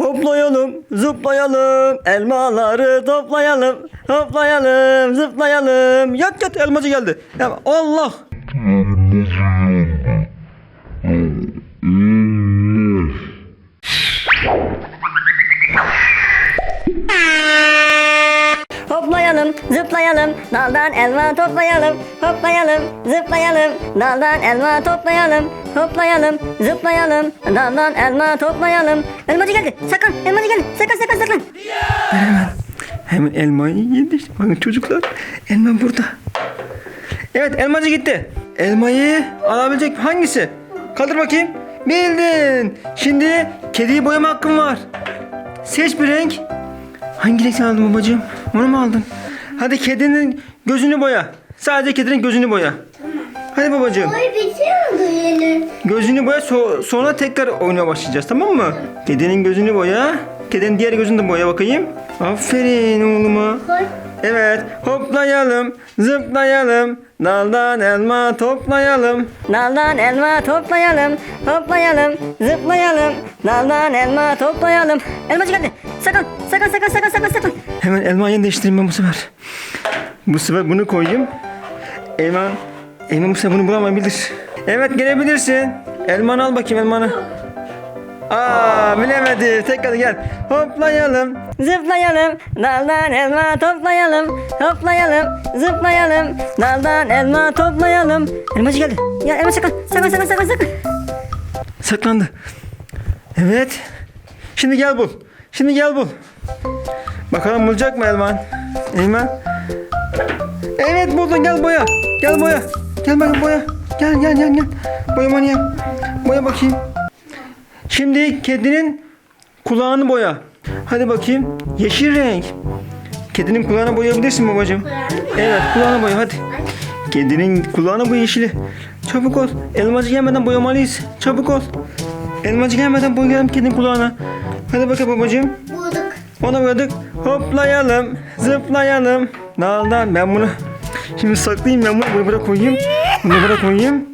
Hoplayalım, zıplayalım, elmaları toplayalım, hoplayalım, zıplayalım. Yat yat elmacı geldi. Ya Allah! Hoplayalım, zıplayalım, daldan elma toplayalım. Hoplayalım, zıplayalım, daldan elma toplayalım. Hoplayalım, zıplayalım, daldan elma toplayalım. Elmacı geldi, saklan, elmacı geldi, saklan, saklan, saklan. Hemen elmayı yedi. Bakın çocuklar, elma burada. Evet, elmacı gitti. Elmayı alabilecek hangisi? Kaldır bakayım. Bildin. Şimdi kediyi boyama hakkın var. Seç bir renk. Hangi renk sen aldın babacığım? Onu mu aldın? Hadi kedinin gözünü boya. Sadece kedinin gözünü boya. Hadi babacığım. Ay bitiyor mu yeni? Gözünü boya so- sonra tekrar oyuna başlayacağız tamam mı? Kedinin gözünü boya. Kedinin diğer gözünü de boya bakayım. Aferin oğluma. Koy. Evet hoplayalım zıplayalım daldan elma toplayalım. Daldan elma toplayalım, hoplayalım, zıplayalım. Daldan elma toplayalım. Elmacı geldi, saklan, saklan, saklan, saklan, saklan, saklan. Hemen elmayı değiştireyim ben bu sefer. Bu sefer bunu koyayım. Elman, Elman bu sefer bunu bulamayabilir. Evet gelebilirsin. Elmanı al bakayım elmanı. Aa bilemedi. Tekrar gel. Hoplayalım. Zıplayalım, daldan elma toplayalım. Hoplayalım, zıplayalım. Daldan elma toplayalım. Elmacı geldi. Ya elma saklan, saklan, saklan, saklan, saklan. Saklandı. Evet. Şimdi gel bul. Şimdi gel bul. Bakalım bulacak mı Elman? Elman. Evet buldun gel boya. Gel boya. Gel bakayım boya. Gel gel gel gel. Boyamanı yap. Boya bakayım. Şimdi kedinin kulağını boya. Hadi bakayım. Yeşil renk. Kedinin kulağını boyayabilirsin babacığım. Evet kulağını boya hadi. Kedinin kulağını boya yeşili. Çabuk ol. Elmacı gelmeden boyamalıyız. Çabuk ol. Elmacı gelmeden boyayalım kedinin kulağına. Hadi bakalım babacığım. Bulduk. Ona boyadık. Hoplayalım. Zıplayalım. Daldan ben bunu şimdi saklayayım ben bunu buraya koyayım. Bunu buraya koyayım.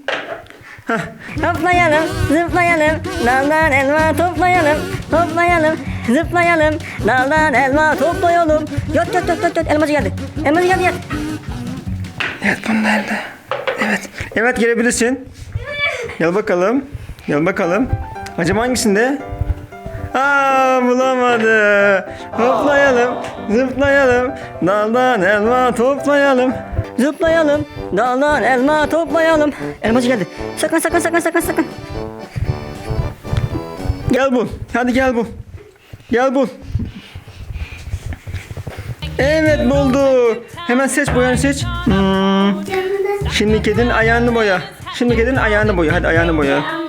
Heh. Hoplayalım, zıplayalım, daldan elma toplayalım. Hoplayalım, zıplayalım, daldan elma toplayalım. Yat yat yat yat yat, elmacı geldi. Elmacı geldi yat. Evet bunu nerede? Evet. Evet gelebilirsin. Gel bakalım. Gel bakalım. Acaba hangisinde? Aa bulamadı. Hoplayalım, zıplayalım, daldan elma toplayalım. Zıplayalım, daldan elma toplayalım. Elmacı geldi. Saklan saklan saklan saklan saklan. Gel bul. Hadi gel bul. Gel bul. Evet buldu. Hemen seç boyanı seç. Hmm. Şimdi kedinin ayağını boya. Şimdi kedinin ayağını boya. Hadi ayağını boya.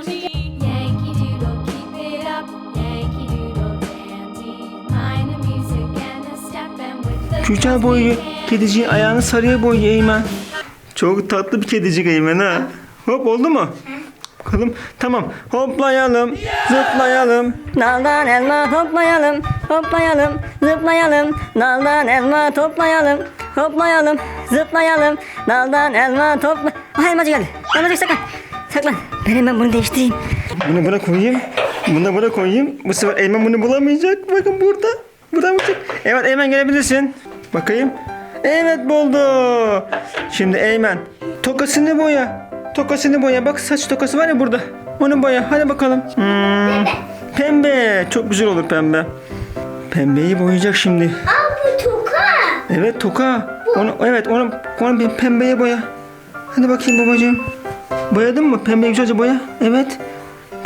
Güzel boyuyor. Kediciğin ayağını sarıya boyuyor Eymen. Çok tatlı bir kedicik Eymen ha. Hop oldu mu? Bakalım. Tamam. Hoplayalım. Zıplayalım. Daldan elma toplayalım, hoplayalım, zıplayalım. Daldan elma toplayalım, hoplayalım, zıplayalım. Daldan elma topla... Ah elmacı geldi. Elmacı saklan. Saklan. Ben hemen bunu değiştireyim. Bunu buna koyayım. Bunu da buna koyayım. Bu sefer Eymen bunu bulamayacak. Bakın burada. Bulamayacak. Evet Eymen gelebilirsin. Bakayım. Evet buldu. Şimdi Eymen. Tokasını boya. Tokasını boya. Bak saç tokası var ya burada. Onu boya. Hadi bakalım. Hmm. Pembe. Çok güzel olur pembe. Pembeyi boyayacak şimdi. Aa bu toka. Evet toka. Onu evet onu onu bir pembeye boya. Hadi bakayım babacığım. Boyadın mı? Pembeyi güzelce boya. Evet.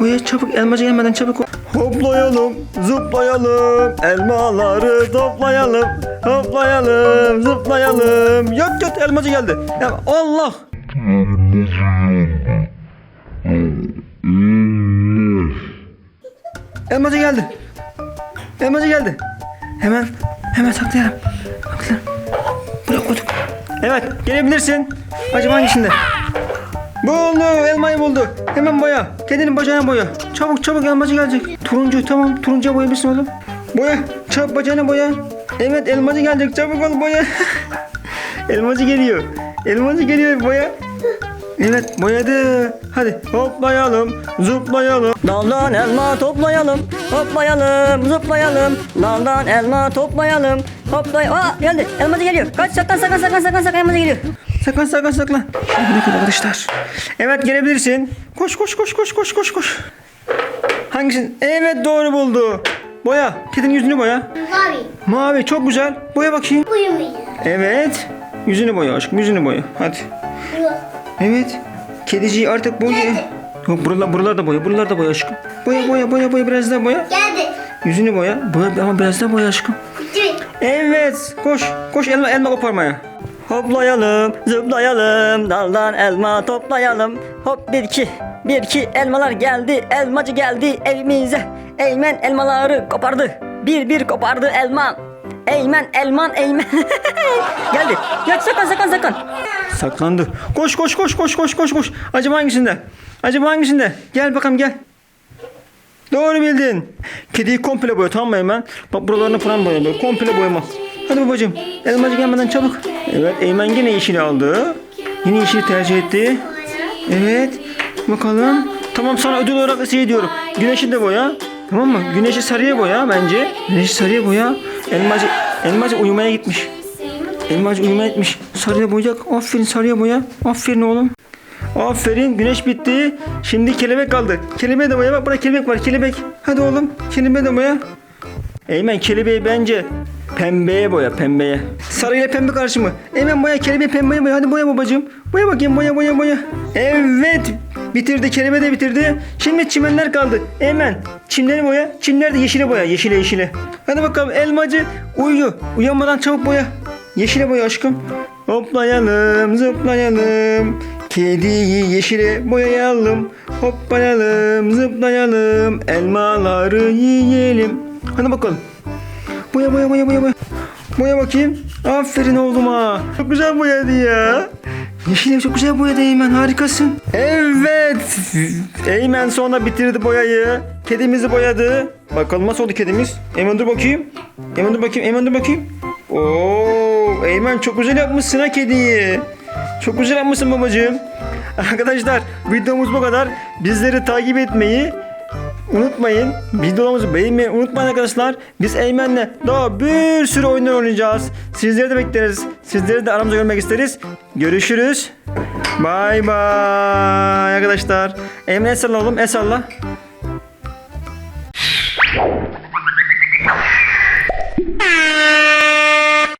Boya çabuk elmacı gelmeden çabuk. Hoplayalım, zıplayalım, elmaları toplayalım, hoplayalım, zıplayalım. Yat yat elmacı geldi. Ya Allah. Elmacı geldi. Elmacı geldi. Hemen hemen saklayalım. Saklayalım. Buraya koyduk. Evet gelebilirsin. Acaba hangisinde? Buldu elmayı buldu. Hemen boya. Kedinin bacağına boya. Çabuk çabuk elmacı gelecek. Turuncu tamam turuncuya boyayabilirsin oğlum. Boya. Çabuk bacağına boya. Evet elmacı gelecek. Çabuk ol boya. elmacı geliyor. Elmacı geliyor boya. Evet boyadı. Hadi hoplayalım, zıplayalım. Daldan elma toplayalım, hoplayalım, zıplayalım. Daldan elma toplayalım, hoplay... Aa geldi, elmacı geliyor. Kaç, saklan, saklan, saklan, saklan, saklan, elmacı geliyor. Saklan saklan saklan. Bakın arkadaşlar. Evet gelebilirsin. Koş koş koş koş koş koş koş. Hangisin? Evet doğru buldu. Boya. Kedinin yüzünü boya. Mavi. Mavi çok güzel. Boya bakayım. Uyumayın. Evet. Yüzünü boya aşkım yüzünü boya. Hadi. Bu. Evet. Kediciyi artık boya. Yok buralar, buralar da boya. Buralar da boya aşkım. Boya boya boya boya biraz daha boya. Geldi. Yüzünü boya. Boya ama biraz daha boya aşkım. Bitti. Evet. Koş. Koş elma elma koparmaya. Hoplayalım, zıplayalım, daldan elma toplayalım. Hop bir iki, bir iki elmalar geldi, elmacı geldi evimize. Eymen elmaları kopardı, bir bir kopardı elman. Eymen, elman, eymen. geldi. Gel saklan, saklan, saklan. Saklandı. Koş koş koş koş koş koş koş. Acaba hangisinde? Acaba hangisinde? Gel bakalım gel. Doğru bildin. Kediyi komple boya tamam mı Eymen? Bak buralarını falan boya. Komple boyama. Hadi babacığım. Elmacı gelmeden çabuk. Evet Eymen yine yeşili aldı. Yine yeşili tercih etti. Evet. Bakalım. Tamam sana ödül olarak şey diyorum. Güneşi de boya. Tamam mı? Güneşi sarıya boya bence. Güneşi sarıya boya. Elmacı, elmacı uyumaya gitmiş. Elmacı uyumaya gitmiş. Sarıya boyayacak. Aferin sarıya boya. Aferin oğlum. Aferin güneş bitti. Şimdi kelebek kaldı. Kelebeğe de boya bak burada kelebek var kelebek. Hadi oğlum kelebeğe de boya. Eymen kelebeği bence pembeye boya pembeye. Sarı ile pembe karışımı. Eymen boya kelebeği pembeye boya. Hadi boya babacığım. Boya bakayım boya boya boya. Evet bitirdi kelebeği de bitirdi. Şimdi çimenler kaldı. Eymen çimleri boya. Çimler de yeşile boya. Yeşile yeşile. Hadi bakalım elmacı uyu. Uyanmadan çabuk boya. Yeşile boya aşkım. Hoplayalım zıplayalım. Kediyi yeşile boyayalım. Hoplayalım zıplayalım. Elmaları yiyelim. Hadi bakalım. Boya boya boya boya boya. Boya bakayım. Aferin oğluma. Çok güzel boyadı ya. Yeşile çok güzel boyadı Eymen harikasın. Evet. Eymen sonra bitirdi boyayı. Kedimizi boyadı. Bakalım nasıl oldu kedimiz? Eymen dur bakayım. Eymen dur bakayım. Eymen dur bakayım. Oo, Eymen çok güzel yapmışsın ha kediyi. Çok güzel yapmışsın babacığım. Arkadaşlar videomuz bu kadar. Bizleri takip etmeyi, Unutmayın videolarımızı beğenmeyi unutmayın arkadaşlar. Biz Eymen'le daha bir sürü oyunlar oynayacağız. Sizleri de bekleriz. Sizleri de aramızda görmek isteriz. Görüşürüz. Bay bay arkadaşlar. Eymen salla oğlum salla.